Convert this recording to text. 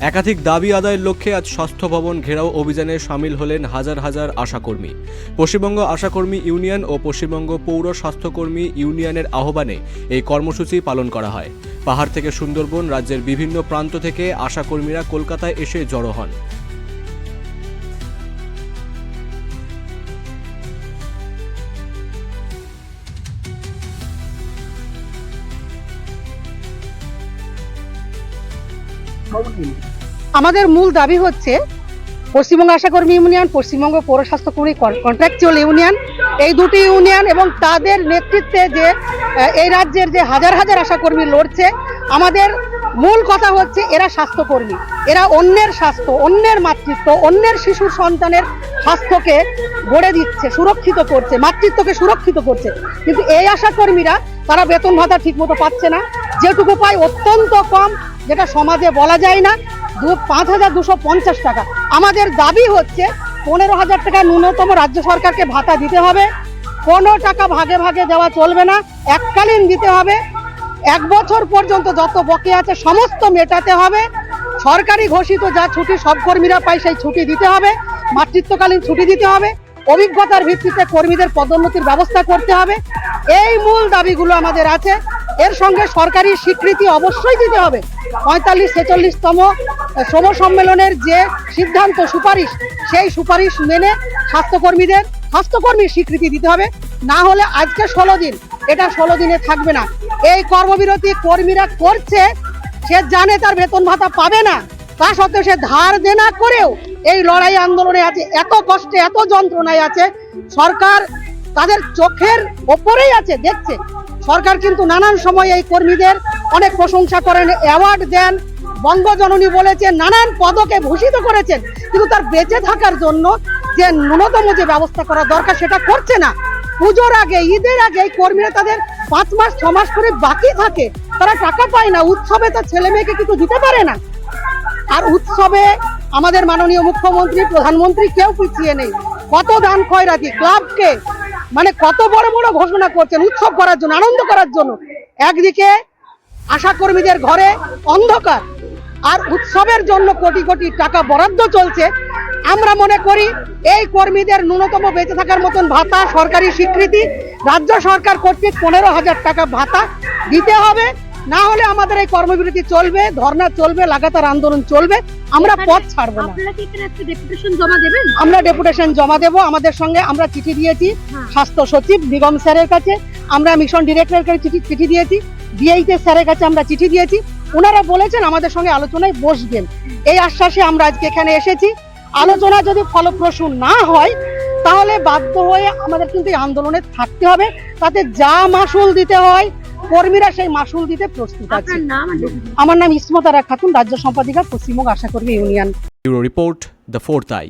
একাধিক দাবি আদায়ের লক্ষ্যে আজ স্বাস্থ্য ভবন ঘেরাও অভিযানে সামিল হলেন হাজার হাজার আশাকর্মী। পশ্চিমবঙ্গ আশাকর্মী ইউনিয়ন ও পশ্চিমবঙ্গ পৌর স্বাস্থ্যকর্মী ইউনিয়নের আহ্বানে এই কর্মসূচি পালন করা হয়। পাহাড় থেকে সুন্দরবন রাজ্যের বিভিন্ন প্রান্ত থেকে আশাকর্মীরা কলকাতায় এসে জড়ো হন। আমাদের মূল দাবি হচ্ছে পশ্চিমবঙ্গ আশাকর্মী ইউনিয়ন, পশ্চিমবঙ্গ পৌর স্বাস্থ্যকর্মী কন্ট্রাকচুয়াল ইউনিয়ন এই দুটি ইউনিয়ন এবং তাদের নেতৃত্বে যে এই রাজ্যের যে হাজার হাজার আশাকর্মী লড়ছে, আমাদের মূল কথা হচ্ছে এরা স্বাস্থ্যকর্মী এরা অন্যের স্বাস্থ্য, অন্যের মাতৃত্ব, অন্যের শিশুর সন্তানের স্বাস্থ্যকে গড়ে দিচ্ছে, সুরক্ষিত করছে, মাতৃত্বকে সুরক্ষিত করছে। কিন্তু এই আশাকর্মীরা তারা বেতন ভাতা ঠিকমতো পাচ্ছে না যেটুকু পায় অত্যন্ত কম, যেটা সমাজে বলা যায় না, দু, পাঁচ হাজার দুশো পঞ্চাশ টাকা। আমাদের দাবি হচ্ছে পনেরো হাজার টাকা ন্যূনতম রাজ্য সরকারকে ভাতা দিতে হবে। কোনো টাকা ভাগে ভাগে দেওয়া চলবে না, এককালীন দিতে হবে। এক বছর পর্যন্ত যত বকে আছে সমস্ত মেটাতে হবে। সরকারি ঘোষিত যা ছুটি সব কর্মীরা পায় সেই ছুটি দিতে হবে। মাতৃত্বকালীন ছুটি দিতে হবে। অভিজ্ঞতার ভিত্তিতে কর্মীদের পদোন্নতির ব্যবস্থা করতে হবে। এই মূল দাবিগুলো আমাদের আছে। এর সঙ্গে সরকারি স্বীকৃতি অবশ্যই দিতে হবে। পঁয়তাল্লিশ ছেচল্লিশতম শ্রম সম্মেলনের যে সিদ্ধান্ত সুপারিশ, সেই সুপারিশ মেনে স্বাস্থ্যকর্মীদের, স্বাস্থ্যকর্মীর স্বীকৃতি দিতে হবে। না হলে আজকে ষোলো দিন, এটা ষোলো দিনে থাকবে না। এই কর্মবিরতি কর্মীরা করছে, সে জানে তার বেতন ভাতা পাবে না। তা সত্ত্বেও সে ধার দেনা করেও এই লড়াই আন্দোলনে আছে, এত কষ্টে, এত যন্ত্রণায় আছে। সরকার তাদের চোখের ওপরেই আছে, দেখছে। সরকার কিন্তু নানান সময় এই কর্মীদের অনেক প্রশংসা করেন অ্যাওয়ার্ড দেন। বঙ্গজননী বলেছেন নানান পদকে ভূষিত করেছেন। কিন্তু তার বেঁচে থাকার জন্য যে ন্যূনতম যে ব্যবস্থা করা দরকার, সেটা করছে না। পুজোর আগে, ঈদের আগে এই কর্মীরা তাদের পাঁচ মাস, ছ মাস করে বাকি থাকে। তারা টাকা পায় না। উৎসবে তার ছেলে মেয়েকে কিছু দিতে পারে না। আর উৎসবে আমাদের মাননীয় মুখ্যমন্ত্রী, প্রধানমন্ত্রী কেউ পিছিয়ে নেই। কত দান খয়রাতি ক্লাবকে মানে কত বড় বড় ঘোষণা করছেন উৎসব করার জন্য, আনন্দ করার জন্য। একদিকে আশা কর্মীদের ঘরে অন্ধকার, আর উৎসবের জন্য কোটি কোটি টাকা বরাদ্দ চলছে। আমরা মনে করি এই কর্মীদের ন্যূনতম বেঁচে থাকার মতন ভাতা, সরকারি স্বীকৃতি, রাজ্য সরকার কর্তৃক পনেরো হাজার টাকা ভাতা দিতে হবে। না হলে আমাদের এই কর্মবিরতি চলবে ধর্না চলবে লাগাতার আন্দোলন চলবে আমরা পথ ছাড়বো না। আমরা ডেপুটেশন জমা দেব আমাদের সঙ্গে আমরা চিঠি দিয়েছি হ্যাঁ। স্বাস্থ্য সচিব নিগম স্যারের কাছে আমরা মিশন ডিরেক্টরের কাছে চিঠি চিঠি দিয়েছি ডিআইতে স্যারের কাছে আমরা চিঠি দিয়েছি ওনারা বলেছেন আমাদের সঙ্গে আলোচনায় বসবেন। এই আশ্বাসে আমরা আজকে এখানে এসেছি। আলোচনা যদি ফলপ্রসূ না হয় তাহলে বাধ্য হয়ে আমাদের কিন্তু এই আন্দোলনে থাকতে হবে। তাতে যা মাসুল দিতে হয় কর্মীরা সেই মাসুল দিতে প্রস্তুত আছে। আমার নাম ইসমতারা খাতুন রাজ্য সম্পাদিকা পশ্চিমবঙ্গ আশা কর্মী union. Bureau report the fourth I.